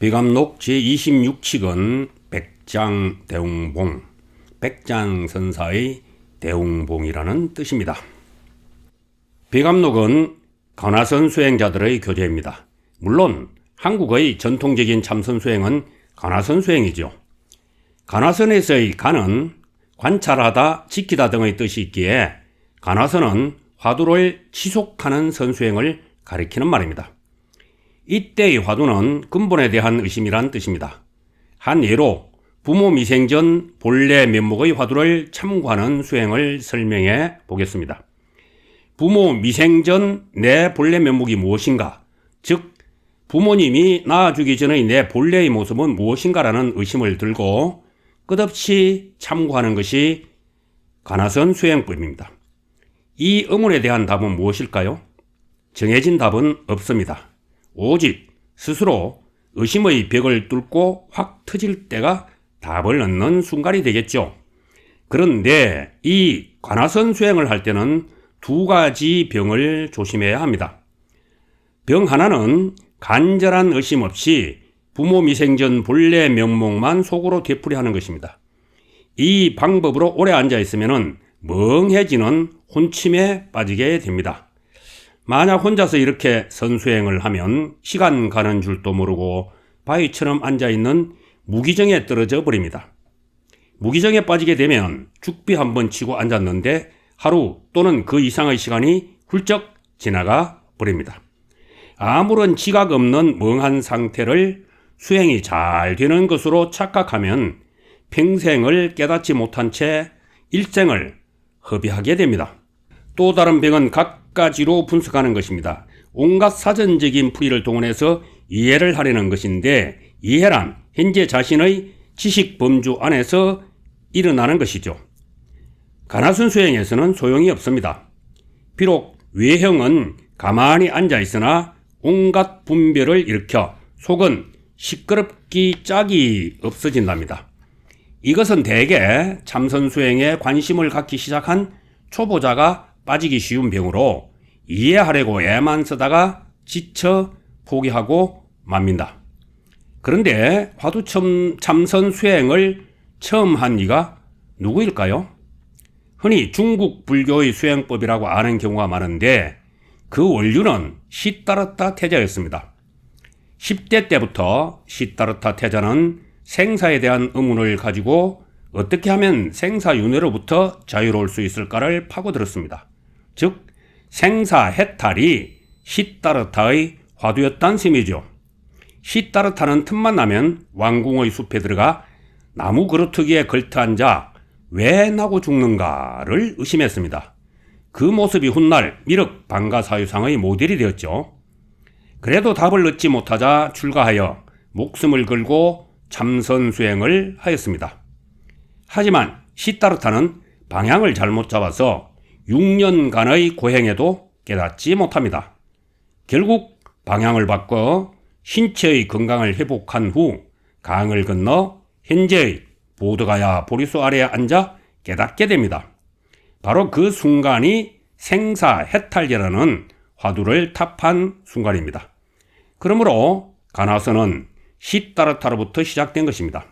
비감록 제26칙은 백장 대웅봉, 백장 선사의 대웅봉이라는 뜻입니다. 비감록은 간화선 수행자들의 교재입니다. 물론 한국의 전통적인 참선 수행은 간화선 수행이죠. 간화선에서의 간은 관찰하다, 지키다 등의 뜻이 있기에 간화선은 화두를 지속하는 선수행을 가리키는 말입니다. 이때의 화두는 근본에 대한 의심이란 뜻입니다. 한 예로 부모 미생 전 본래 면목의 화두를 참고하는 수행을 설명해 보겠습니다. 부모 미생 전 내 본래 면목이 무엇인가? 즉, 부모님이 낳아주기 전의 내 본래의 모습은 무엇인가라는 의심을 들고 끝없이 참고하는 것이 가나선 수행법입니다. 이 의문에 대한 답은 무엇일까요? 정해진 답은 없습니다. 오직 스스로 의심의 벽을 뚫고 확 터질 때가 답을 얻는 순간이 되겠죠. 그런데 이 관화선 수행을 할 때는 두 가지 병을 조심해야 합니다. 병 하나는 간절한 의심 없이 부모 미생전 본래 면목만 속으로 되풀이하는 것입니다. 이 방법으로 오래 앉아 있으면 멍해지는 혼침에 빠지게 됩니다. 만약 혼자서 이렇게 선수행을 하면 시간 가는 줄도 모르고 바위처럼 앉아 있는 무기정에 떨어져 버립니다. 무기정에 빠지게 되면 죽비 한 번 치고 앉았는데 하루 또는 그 이상의 시간이 훌쩍 지나가 버립니다. 아무런 지각 없는 멍한 상태를 수행이 잘 되는 것으로 착각하면 평생을 깨닫지 못한 채 일생을 허비하게 됩니다. 또 다른 병은 각 가지로 분석하는 것입니다. 온갖 사전적인 풀이를 동원해서 이해를 하려는 것인데 이해란 현재 자신의 지식 범주 안에서 일어나는 것이죠. 가나순 수행에서는 소용이 없습니다. 비록 외형은 가만히 앉아 있으나 온갖 분별을 일으켜 속은 시끄럽기 짝이 없어진답니다. 이것은 대개 참선 수행에 관심을 갖기 시작한 초보자가 빠지기 쉬운 병으로 이해하려고 애만 쓰다가 지쳐 포기하고 맙니다. 그런데 화두첨 참선 수행을 처음 한 이가 누구일까요? 흔히 중국 불교의 수행법이라고 아는 경우가 많은데 그 원류는 시따르타 태자였습니다. 10대 때부터 시따르타 태자는 생사에 대한 의문을 가지고 어떻게 하면 생사윤회로부터 자유로울 수 있을까를 파고들었습니다. 즉, 생사 해탈이 시따르타의 화두였단 셈이죠. 시따르타는 틈만 나면 왕궁의 숲에 들어가 나무 그루트기에 걸터앉아 왜 나고 죽는가를 의심했습니다. 그 모습이 훗날 미륵 방가사유상의 모델이 되었죠. 그래도 답을 얻지 못하자 출가하여 목숨을 걸고 참선 수행을 하였습니다. 하지만 시따르타는 방향을 잘못 잡아서 6년간의 고행에도 깨닫지 못합니다. 결국 방향을 바꿔 신체의 건강을 회복한 후 강을 건너 현재의 보드가야 보리수 아래에 앉아 깨닫게 됩니다. 바로 그 순간이 생사 해탈이라는 화두를 탑한 순간입니다. 그러므로 가나선은 시따르타로부터 시작된 것입니다.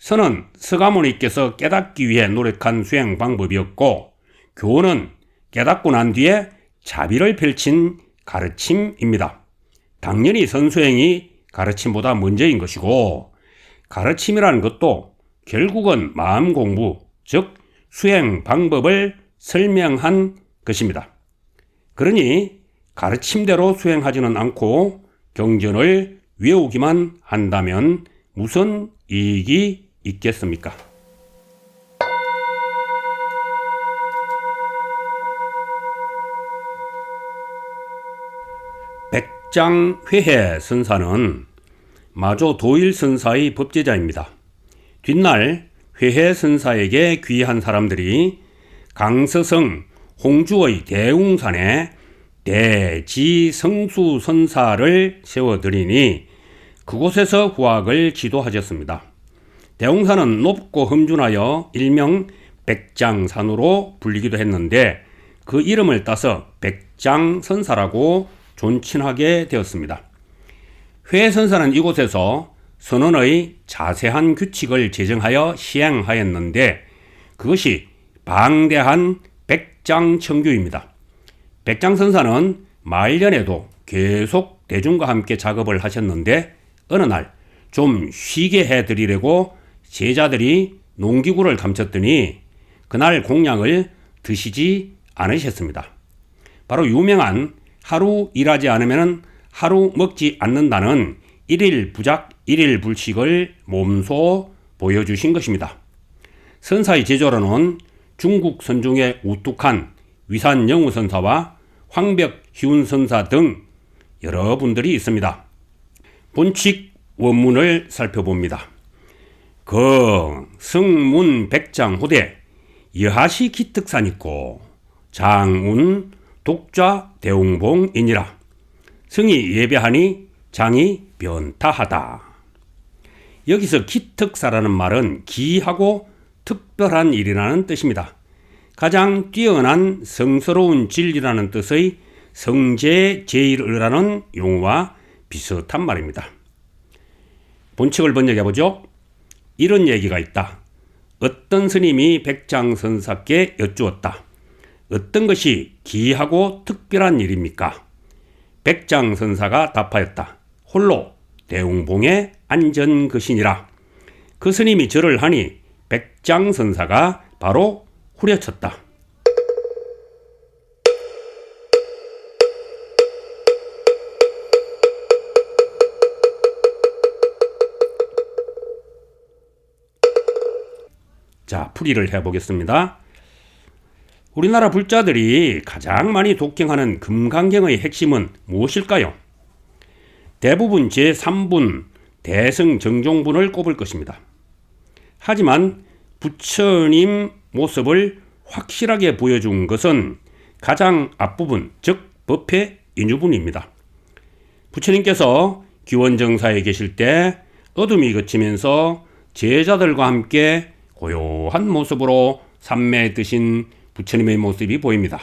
선은 서가모니께서 깨닫기 위해 노력한 수행 방법이었고 교훈은 깨닫고 난 뒤에 자비를 펼친 가르침입니다. 당연히 선수행이 가르침보다 먼저인 것이고 가르침이라는 것도 결국은 마음 공부, 즉 수행 방법을 설명한 것입니다. 그러니 가르침대로 수행하지는 않고 경전을 외우기만 한다면 무슨 이익이 있겠습니까? 백장 회해 선사는 마조 도일 선사의 법제자입니다. 뒷날 회해 선사에게 귀한 사람들이 강서성 홍주의 대웅산에 대지성수 선사를 세워드리니 그곳에서 후학을 지도하셨습니다. 대웅산은 높고 험준하여 일명 백장산으로 불리기도 했는데 그 이름을 따서 백장선사라고 존칭하게 되었습니다. 회선사는 이곳에서 선원의 자세한 규칙을 제정하여 시행하였는데 그것이 방대한 백장청규입니다. 백장선사는 말년에도 계속 대중과 함께 작업을 하셨는데 어느 날 좀 쉬게 해드리려고 제자들이 농기구를 감췄더니 그날 공양을 드시지 않으셨습니다. 바로 유명한 하루 일하지 않으면 하루 먹지 않는다는 일일 부작 일일 불식을 몸소 보여주신 것입니다. 선사의 제조로는 중국 선중의 우뚝한 위산 영우 선사와 황벽 희운 선사 등 여러분들이 있습니다. 본칙 원문을 살펴봅니다. 그 승문 백장 후대 여하시 기특산 있고 장운 독좌 대웅봉이니라 승이 예배하니 장이 변타하다. 여기서 기특사라는 말은 기하고 특별한 일이라는 뜻입니다. 가장 뛰어난 성스러운 진리라는 뜻의 성제 제일이라는 용어와 비슷한 말입니다. 본칙을 번역해 보죠. 이런 얘기가 있다. 어떤 스님이 백장선사께 여쭈었다. 어떤 것이 기하고 특별한 일입니까? 백장선사가 답하였다. 홀로 대웅봉에 안전 것이니라. 그 스님이 절을 하니 백장선사가 바로 후려쳤다. 자, 풀이를 해보겠습니다. 우리나라 불자들이 가장 많이 독경하는 금강경의 핵심은 무엇일까요? 대부분 제3분 대승 정종분을 꼽을 것입니다. 하지만 부처님 모습을 확실하게 보여준 것은 가장 앞부분, 즉 법회 인유분입니다. 부처님께서 기원정사에 계실 때 어둠이 그치면서 제자들과 함께 고요한 모습으로 삼매에 드신 부처님의 모습이 보입니다.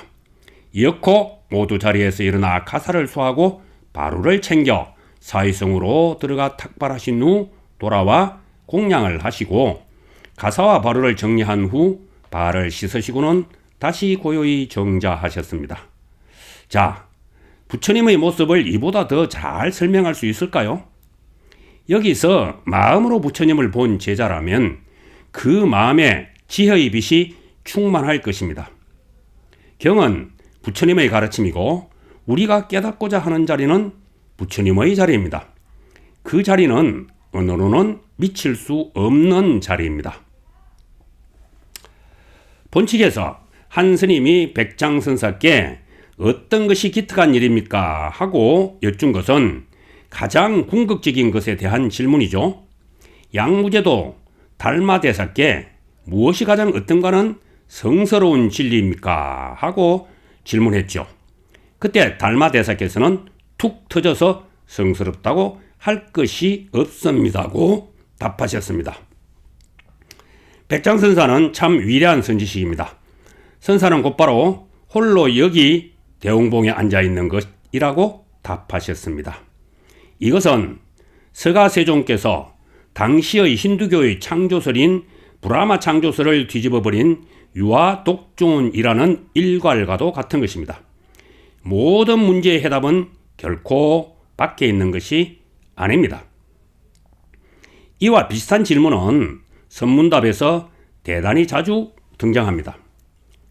이윽고 모두 자리에서 일어나 가사를 수하고 바루를 챙겨 사의성으로 들어가 탁발하신 후 돌아와 공양을 하시고 가사와 바루를 정리한 후 발을 씻으시고는 다시 고요히 정자하셨습니다. 자, 부처님의 모습을 이보다 더 잘 설명할 수 있을까요? 여기서 마음으로 부처님을 본 제자라면 그 마음에 지혜의 빛이 충만할 것입니다. 경은 부처님의 가르침이고 우리가 깨닫고자 하는 자리는 부처님의 자리입니다. 그 자리는 언어로는 미칠 수 없는 자리입니다. 본칙에서 한 스님이 백장선사께 어떤 것이 기특한 일입니까? 하고 여쭌 것은 가장 궁극적인 것에 대한 질문이죠. 양무제도 달마대사께 무엇이 가장 어떤가는 성스러운 진리입니까? 하고 질문했죠. 그때 달마대사께서는 툭 터져서 성스럽다고 할 것이 없습니다고 답하셨습니다. 백장선사는 참 위대한 선지식입니다. 선사는 곧바로 홀로 여기 대웅봉에 앉아 있는 것이라고 답하셨습니다. 이것은 서가세종께서 당시의 힌두교의 창조설인 브라마 창조설을 뒤집어버린 유아 독존이라는 일괄과도 같은 것입니다. 모든 문제의 해답은 결코 밖에 있는 것이 아닙니다. 이와 비슷한 질문은 선문답에서 대단히 자주 등장합니다.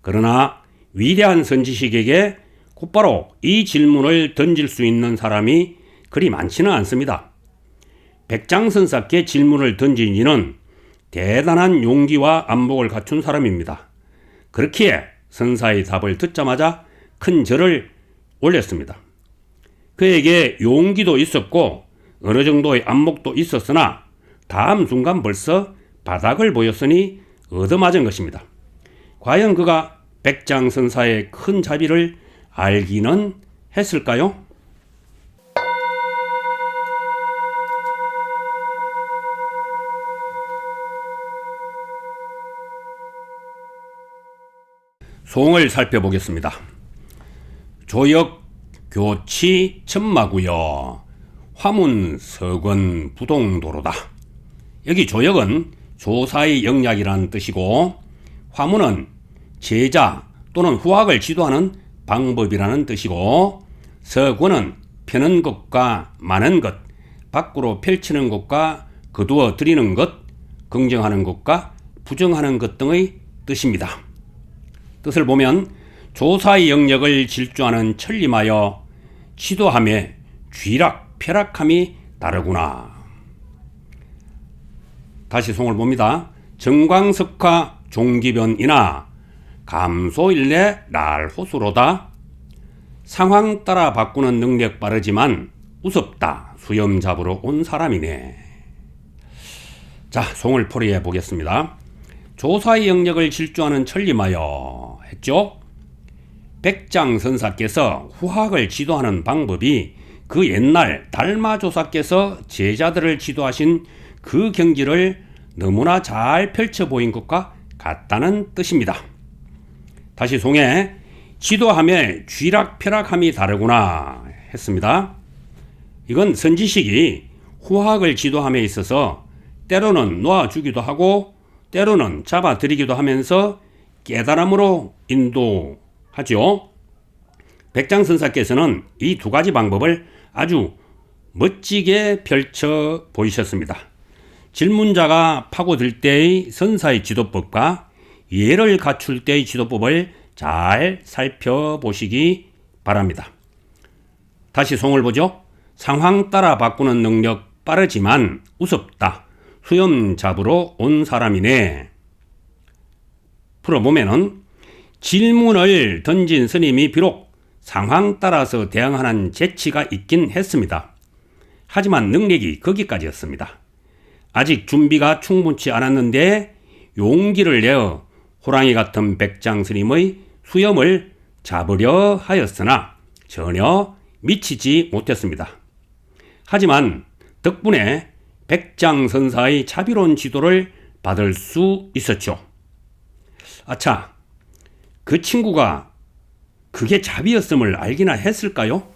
그러나 위대한 선지식에게 곧바로 이 질문을 던질 수 있는 사람이 그리 많지는 않습니다. 백장선사께 질문을 던진 이는 대단한 용기와 안목을 갖춘 사람입니다. 그렇기에 선사의 답을 듣자마자 큰 절을 올렸습니다. 그에게 용기도 있었고 어느 정도의 안목도 있었으나 다음 순간 벌써 바닥을 보였으니 얻어맞은 것입니다. 과연 그가 백장선사의 큰 자비를 알기는 했을까요? 송을 살펴보겠습니다. 조역 교치 천마구여 화문 서권 부동도로다. 여기 조역은 조사의 영약이라는 뜻이고 화문은 제자 또는 후학을 지도하는 방법이라는 뜻이고 서권은 펴는 것과 많은 것, 밖으로 펼치는 것과 거두어 드리는 것, 긍정하는 것과 부정하는 것 등의 뜻입니다. 뜻을 보면 조사의 영역을 질주하는 천림하여 지도함에 쥐락 펴락함이 다르구나. 다시 송을 봅니다. 정광석화 종기변이나 감소일래 날호수로다. 상황 따라 바꾸는 능력 빠르지만 우습다. 수염 잡으러 온 사람이네. 자, 송을 풀이해 보겠습니다. 조사의 영역을 질주하는 천림하여 했죠. 백장 선사께서 후학을 지도하는 방법이 그 옛날 달마조사께서 제자들을 지도하신 그 경지를 너무나 잘 펼쳐 보인 것과 같다는 뜻입니다. 다시 송에 지도함에 쥐락펴락함이 다르구나 했습니다. 이건 선지식이 후학을 지도함에 있어서 때로는 놓아주기도 하고 때로는 잡아들이기도 하면서 깨달음으로 인도하죠. 백장선사께서는 이 두 가지 방법을 아주 멋지게 펼쳐 보이셨습니다. 질문자가 파고들 때의 선사의 지도법과 예를 갖출 때의 지도법을 잘 살펴보시기 바랍니다. 다시 송을 보죠. 상황 따라 바꾸는 능력 빠르지만 우습다. 수염 잡으러 온 사람이네. 풀어보면은 질문을 던진 스님이 비록 상황 따라서 대응하는 재치가 있긴 했습니다. 하지만 능력이 거기까지였습니다. 아직 준비가 충분치 않았는데 용기를 내어 호랑이 같은 백장 스님의 수염을 잡으려 하였으나 전혀 미치지 못했습니다. 하지만 덕분에 백장 선사의 자비로운 지도를 받을 수 있었죠. 아차, 그 친구가 그게 자비였음을 알기나 했을까요?